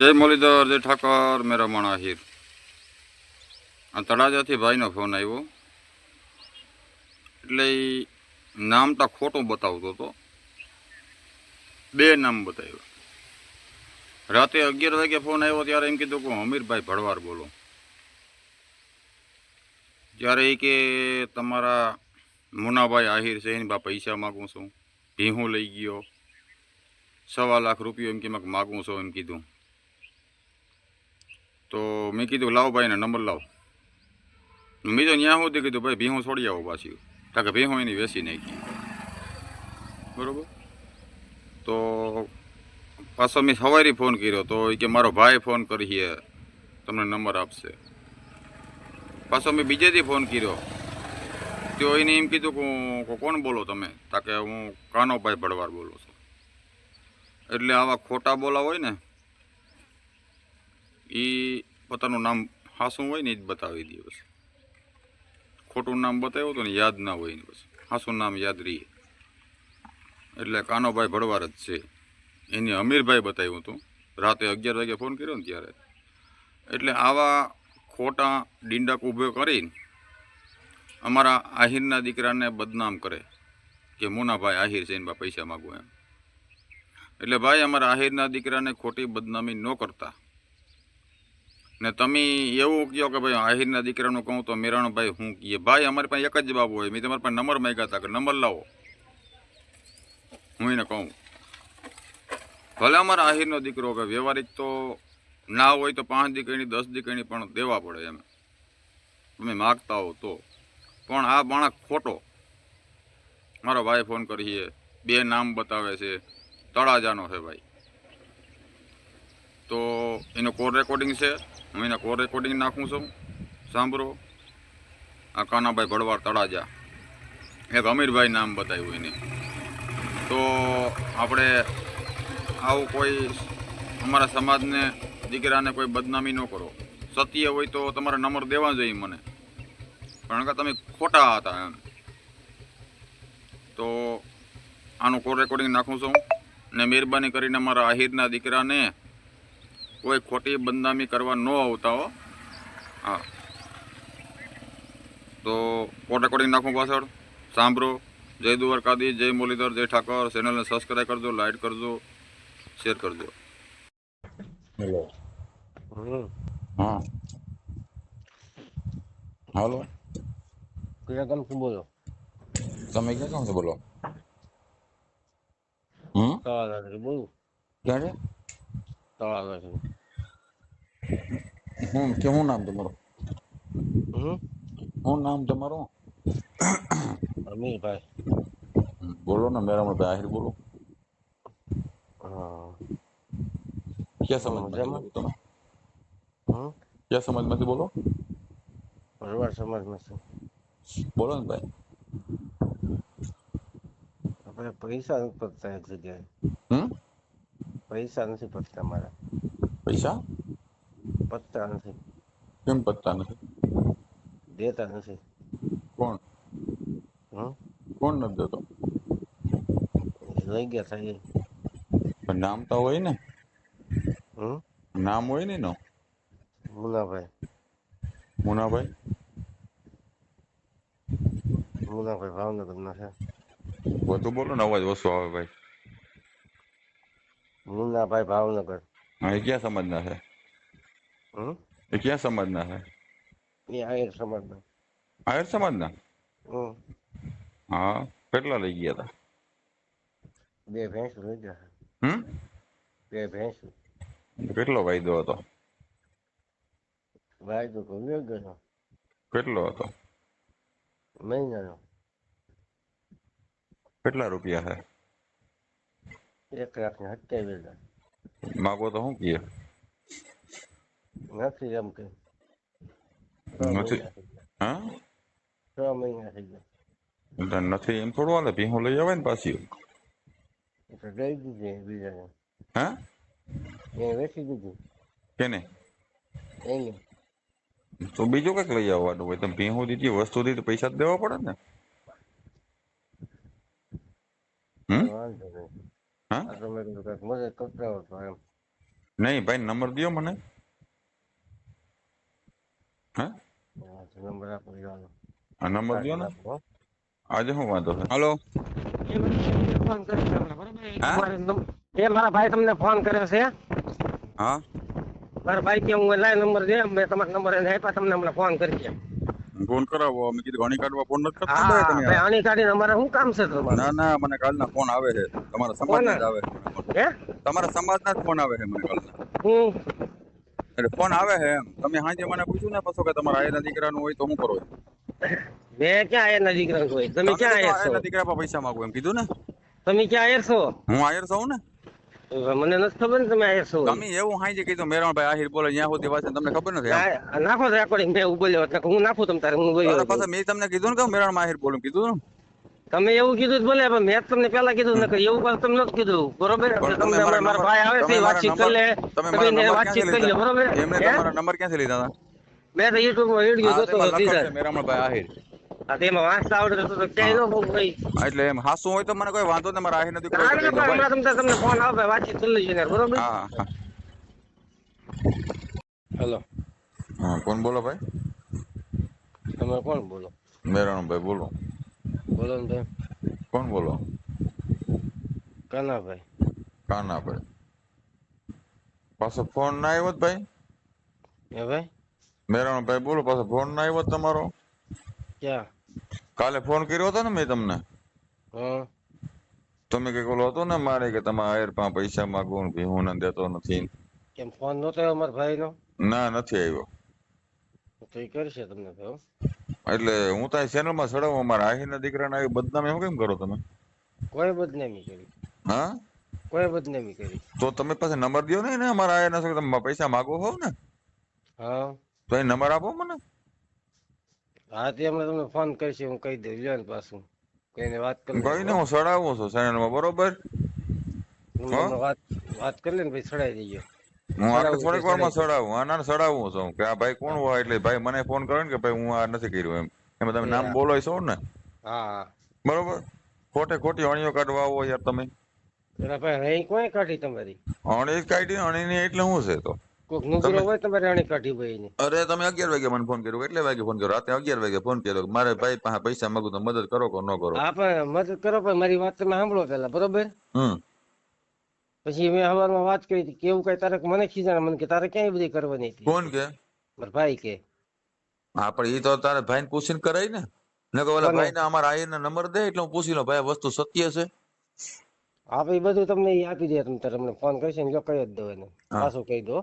જય મુરલીધર, જય ઠાકર, મેરા મણ આહિર આ તળાજાથી ભાઈનો ફોન આવ્યો. એટલે નામ તો ખોટું બતાવતો હતો. બે નામ બતાવ્યું. રાતે અગિયાર વાગે ફોન આવ્યો ત્યારે એમ કીધું કે હું હમીરભાઈ ભડવાર બોલો. ત્યારે એ કે તમારા મુનાભાઈ આહિર છે, એની બા પૈસા માગું છું, ભીહું લઈ ગયો, સવા લાખ રૂપિયો એમ કે માગું છું એમ કીધું. તો મેં કીધું, લાવો ભાઈને, નંબર લાવો. મેં તો ત્યાં સુધી કીધું, ભાઈ, ભીહું છોડી આવો પાછી. કારણ કે ભીહું એની વેચી નાખી. બરાબર? તો પાછો મેં સવારે ફોન કર્યો, તો એ કે, મારો ભાઈ ફોન કરીએ તમને નંબર આપશે. પાછો મેં બીજેથી ફોન કર્યો. તો એને એમ કીધું કે, હું કોણ બોલો તમે? તાકે હું કાનોભાઈ ભડવાર બોલું છું. એટલે આવા ખોટા બોલા હોય ને એ પોતાનું નામ હાસું હોય ને એ જ બતાવી દે પછી. ખોટું નામ બતાવ્યું હતું ને યાદ ના હોય ને પછી. હાસું નામ યાદ રહીએ એટલે કાનોભાઈ ભડવાર જ છે. એને અમીરભાઈ બતાવ્યું હતું. રાતે અગિયાર વાગે ફોન કર્યો ને ત્યારે. એટલે આવા ખોટા ડીંડક ઊભો કરીને અમારા આહિરના દીકરાને બદનામ કરે કે મુનાભાઈ આહિર છે એના પૈસા માગું એમ. એટલે ભાઈ અમારા આહિરના દીકરાને ખોટી બદનામી ન કરતા. ને તમે એવું કહો કે ભાઈ આહિરના દીકરાનું કહું તો મેરાણભાઈ હું કહીએ, ભાઈ, અમારી પાસે એક જ જવાબ હોય, મેં તમારી પાસે નંબર માંગ્યા હતા કે નંબર લાવો. હું એને કહું, ભલે અમારા આહિરનો દીકરો કે વ્યવહારિક તો ના હોય તો પાંચ દીકરીની, દસ દીકરીની પણ દેવા પડે એમ. તમે માગતા હો તો. પણ આ બાણક ખોટો. મારો ભાઈ ફોન કરીએ બે નામ બતાવે છે, તળાજાનો છે ભાઈ. તો એનો કોલ રેકોર્ડિંગ છે. હું એના કોલ રેકોર્ડિંગ નાખું છું. સાંભળો. આ કાનાભાઈ ભડવાર તળાજા. એક અમીરભાઈ નામ બતાવ્યું એને. તો આપણે આવું કોઈ અમારા સમાજને દીકરાને કોઈ બદનામી ન કરો. સત્ય હોય તો તમારા નંબર દેવા જોઈએ મને. કારણ કે તમે ખોટા હતા એમ. તો આનું કોલ રેકોર્ડિંગ નાખું છું. ને મહેરબાની કરીને મારા આહિરના દીકરાને કોઈ ખોટી બદનામી કરવા ન આવતા હો. હા. તો કોલ રેકોર્ડિંગ નાખું પાછળ. સાંભળો. જય દ્વારકાદી જય મુરલીધર જય ઠાકોર. ચેનલને સબસ્ક્રાઈબ કરજો લાઈક કરજો શેર કરજો. હેલો. હા. હાલો. કયા ગામથી બોલો? તમે ક્યાં કામ બોલો? હમ? તળાવ બોલું? ક્યાં છે. તળાજાથી હું કે શું નામ તમારું હમ શું નામ તમારું અમીરભાઈ બોલો ને મેરા ભાઈ આહિર બોલો હા ક્યાં સમાજમાંથી મજામાં? બોલો તમે હમ ક્યાં સમાજમાંથી બોલો ભરવાડ સમાજમાં છે બોલો ને ભાઈ આપણે પૈસા નથી પડતા એક જગ્યાએ હમ પૈસા નથી પડતા મારા પૈસા પત્તા નથી કેમ પત્તા નથી દેતા નથી કોણ હમ કોણ નથી દેતો લઈ ગયા થાય એ. પણ નામ તો હોય ને હમ નામ હોય ને એનો મુનાભાઈ મુનાભાઈ મુનાભાઈ ભાવનગરના છે વધુ બોલો ને અવાજ ઓછો આવે ભાઈ મુનાભાઈ ભાવનગર હા એ ક્યાં સમાજના છે હમ એ ક્યાં સમાજના છે એ આહિર સમાજના આહિર સમાજના હમ હા કેટલા લઈ ગયા હતા બે ભેંસ લઈ ગયા હમ બે ભેંસ કેટલો વાયદો હતો ભાઈ તો કોઈ ગયો કેટલો હતો મહિનાનો કેટલા રૂપિયા છે એક લાખ ને સત્યાવીસ હજાર માગો તો શું કીએ નથી એમ કે નથી? હા છ મહિના થઈ ગયા એટલે નથી એમ થોડું હાલે ભીહું લઈ આવે ને પાછી તો દઈ દીધી બીજાને હા એ વેચી દીધી કેને એને તો બીજું કંઈક લઈ આવવાનું હોય તમે ભીહું દીધી વસ્તુ દીધી પૈસા દેવા પડે ને નહીં ભાઈ નંબર દો મને હે હા, તો નંબર આપો ઈ વાલો. આ નંબર દ્યો ને. આજે શું વાંધો છે હાલો. એ મને ફોન કર્યો છે હમણાં, બરોબર? એ હા? તમારે નમ- એ મારા ભાઈ તમને ફોન કર્યો છે? હા. મારા ભાઈ કે હું લાઈ નંબર દે મેં તમારો નંબર એને આપ્યા તમને હમણાં ફોન કરી છે ફોન કરાવો મેં કીધું ઘણી કાઢવા ફોન નથી કરતા તમે ભાઈ આની કાઢીને અમારે શું કામ છે તમારે? ના ના મને કાલના ફોન આવે છે. તમારા સમાજના જ આવે હે? તમારા સમાજના જ ફોન આવે છે મને કાલના. હું? એટલે ફોન આવે છે એમ. તમે સાંજે મને પૂછ્યું ને પછી કે તમારા આયના દીકરાનું હોય તો હું કરો મેં ક્યાં આયના દીકરા હોય? તમે ક્યાં આયર છો? આયના દીકરા પર પૈસા માંગુ એમ કીધું ને. તમે ક્યાં આયર છો? હું આયર છું ને. મને નથી ખબર તમે આયર છો તમે એવું સાંજે કીધું મેરણભાઈ આહિર બોલે ત્યાં સુધી વાત તમને ખબર નથી નાખો રેકોર્ડિંગ મેં ઊભો એટલે હું નાખું તમ તારે હું બોલ્યો પાછા મેં તમને કીધું ને કે મેરણ આહિર બોલું કીધું ને. તમે એવું કીધું ભલે બોલે પણ મેં તમને પેલા કીધું ને એવું પણ તમે નથી કીધું. બરોબર? તમને તમે મારા ભાઈ આવે છે વાતચીત કરી લે. તમે વાતચીત કરી લે બરોબર? એમને તમારો નંબર ક્યાંથી લીધા હતા? મેં તો યુટ્યુબમાં વીડિયો જોતો હતો છે મેરણભાઈ આહિર. હા તેમાં વાંચતા આવડે તો તો ક્યાંય ન ભાઈ. એટલે એમ હાસું હોય તો મને કોઈ વાંધો નહીં મારા આહિર નથી કોઈ તમને તમને ફોન આવે વાતચીત કરી લેજો ને બરોબર? હા હા હેલો હા કોણ બોલો ભાઈ? તમે કોણ બોલો? મેરણભાઈ બોલો. બોલો ને ભાઈ. કોણ બોલો? કાનાભાઈ. કાનાભાઈ. પાછો ફોન ના આવ્યો ભાઈ? હે ભાઈ? મેરણભાઈ બોલો પાછો ફોન ના આવ્યો તમારો? ક્યાં? કાલે ફોન કર્યો હતો ને મેં તમને? હા. તમે કંઈક ઓલો હતો ને મારે કે તમે આયર પાસે પૈસા માંગુ ને ભઈ હું ને દેતો નથી કેમ ફોન નતો આવ્યો મારા ભાઈનો? ના નથી આવ્યો. તો એ કરશે તમને ભાઈ. એટલે હું તો ચેનલમાં ચડાવું મારા આહીના દીકરાને આવી બદનામી એમ કેમ કરો તમે? કોઈ બદનામી કરી. હા? કોઈ બદનામી કરી. તો તમે પાસે નંબર દો ને અમારા આહીના છો તમે પૈસા માગો હોવ ને? હા. તો એ નંબર આપો મને. હા તે અમે તમને ફોન કરીશ હું કહી દઉં. લ્યો ને પાછું. કોઈને વાત કરી કઈ ને હું સડાવું છું ચેનલમાં બરોબર? વાત કરી લે ને ભાઈ સડાઈ દેજો. હું ચડાવું થોડીક વારમાં સડાવું હા સડાવું છું કે આ ભાઈ કોણ હોય એટલે ભાઈ મને ફોન કર્યો ને કે ભાઈ હું આ નથી કર્યું એમ. એમાં તમે નામ હા. બોલો છો ને હા હા. બરોબર? ખોટે ખોટી અણીઓ કાઢવા આવો યાર તમે. ભાઈ કોઈ કાઢી તમારી? અણી કાઢી અણી ની એટલે શું છે તો. કોઈક નુગરો હોય તમારે અણી કાઢી ભાઈ અરે તમે અગિયાર વાગે મને ફોન કર્યો એટલે વાગે ફોન કર્યો? રાતે અગિયાર વાગે ફોન કર્યો. મારે ભાઈ પાસે પૈસા માંગુ તો મદદ કરો કે ન કરો? હા પણ મદદ કરો પણ મારી વાત તમે સાંભળો પેલા બરોબર? હમ. પછી મેં સવારમાં વાત કરી હતી કેવું કઈ તારે મને ખીજાણા મને કે તારે ક્યાંય બધી કરવાની હતી? કોણ કે? મારા ભાઈ કે. હા પણ એ તો તારે ભાઈ પૂછીને કરાય ને. ને કે ઓલા કોને? ભાઈ ને અમારા આયર નંબર દે એટલે હું પૂછી લઉં ભાઈ વસ્તુ સત્ય છે? હા ભાઈ બધું તમને આપી દે તમે તારે મને ફોન કરશે ને જો કહી જ દો એને. પાછું કહી દો.